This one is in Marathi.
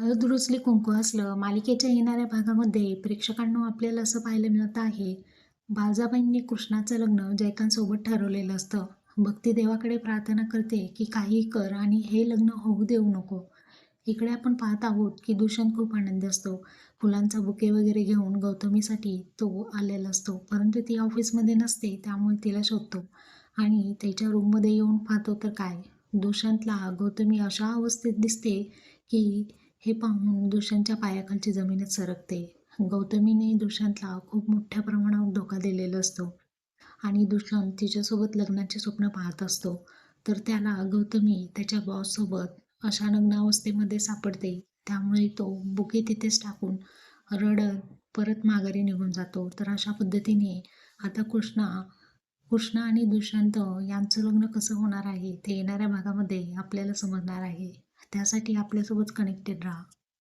हळद रुचली कुंकू असलं मालिकेच्या येणाऱ्या भागामध्ये प्रेक्षकांना आपल्याला असं पाहायला मिळत आहे बाळजाबाईंनी कृष्णाचं लग्न जयकांतसोबत ठरवलेलं असतं. भक्ती देवाकडे प्रार्थना करते की काही कर आणि हे लग्न होऊ देऊ नको. इकडे आपण पाहत आहोत की दूषण खूप आनंदी असतो. फुलांचा बुके वगैरे घेऊन गौतमीसाठी तो आलेला असतो परंतु ती ऑफिसमध्ये नसते त्यामुळे तिला शोधतो. आणि त्याच्या रूममध्ये येऊन पाहतो तर काय? दुष्यंतला गौतमी अशा अवस्थेत दिसते की हे पाहून दुष्यंतच्या पायाखालची जमीनच सरकते. गौतमीने दुष्यंतला खूप मोठ्या प्रमाणावर धोका दिलेला असतो आणि दुष्यंत तिच्यासोबत लग्नाचे स्वप्न पाहत असतो. तर त्याला गौतमी त्याच्या बॉससोबत अशा नग्नावस्थेमध्ये सापडते. त्यामुळे तो बुके तिथेच टाकून रडत परत माघारी निघून जातो. तर अशा पद्धतीने आता कृष्णा कृष्णा आणि दुष्यंत यांचं लग्न कसं होणार आहे ते येणाऱ्या भागामध्ये आपल्याला समजणार आहे. त्यासाठी आपल्यासोबत कनेक्टेड राहा.